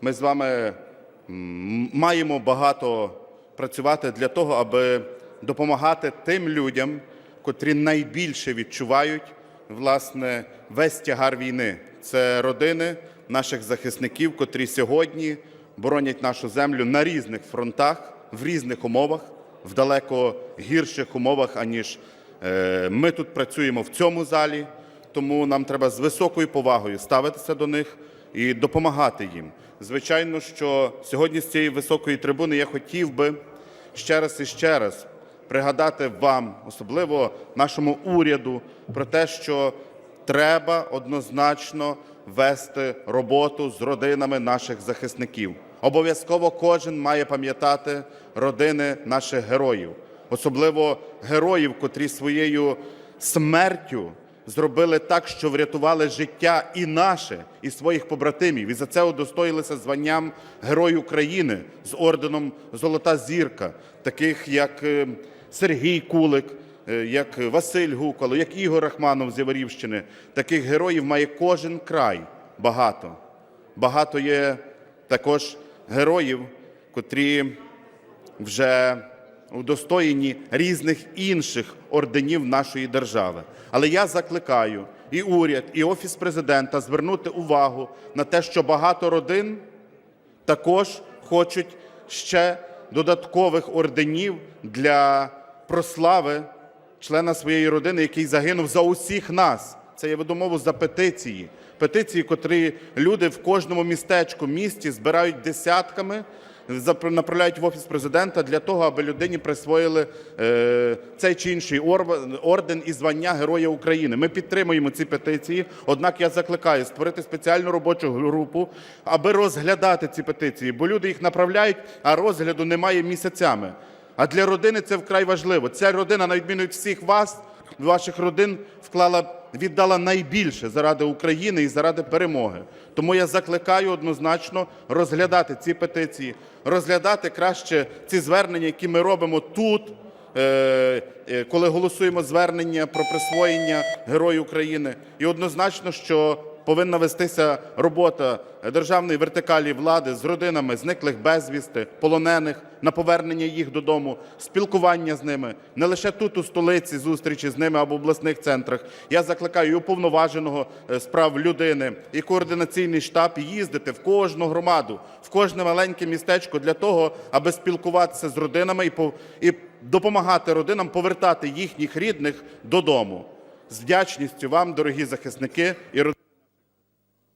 Ми з вами маємо багато працювати для того, аби допомагати тим людям, котрі найбільше відчувають власне весь тягар війни. Це родини наших захисників, котрі сьогодні боронять нашу землю на різних фронтах, в різних умовах, в далеко гірших умовах, аніж е, ми тут працюємо в цьому залі. Тому нам треба з високою повагою ставитися до них і допомагати їм. Звичайно, що сьогодні з цієї високої трибуни я хотів би ще раз і ще раз пригадати вам, особливо нашому уряду, про те, що треба однозначно вести роботу з родинами наших захисників. Обов'язково кожен має пам'ятати родини наших героїв, особливо героїв, котрі своєю смертю зробили так, що врятували життя і наше, і своїх побратимів. І за це удостоїлися званням Герой України з орденом Золота зірка, таких як е, Сергій Кулик, е, як Василь Гукало, як Ігор Рахманов з Яворівщини. Таких героїв має кожен край багато. Багато є також героїв, котрі вже удостоєні різних інших орденів нашої держави. Але я закликаю і уряд, і офіс президента звернути увагу на те, що багато родин також хочуть ще додаткових орденів для прослави члена своєї родини, який загинув за усіх нас. Це я веду за петиції. Петиції, котрі люди в кожному містечку, місті збирають десятками, направляють в офіс президента для того, аби людині присвоїли е, цей чи інший орден і звання Героя України. Ми підтримуємо ці петиції. Однак я закликаю створити спеціальну робочу групу, аби розглядати ці петиції, бо люди їх направляють, а розгляду немає місяцями. А для родини це вкрай важливо. Ця родина, на відміну від всіх вас, ваших родин, вклала, віддала найбільше заради України і заради перемоги. Тому я закликаю однозначно розглядати ці петиції, розглядати краще ці звернення, які ми робимо тут, е, е, коли голосуємо звернення про присвоєння Герою України. І однозначно, що повинна вестися робота державної вертикалі влади з родинами зниклих безвісти, полонених на повернення їх додому, спілкування з ними не лише тут у столиці, зустрічі з ними або в обласних центрах. Я закликаю уповноваженого е, з прав людини і координаційний штаб їздити в кожну громаду, в кожне маленьке містечко для того, аби спілкуватися з родинами і по- і допомагати родинам повертати їхніх рідних додому. З вдячністю вам, дорогі захисники і.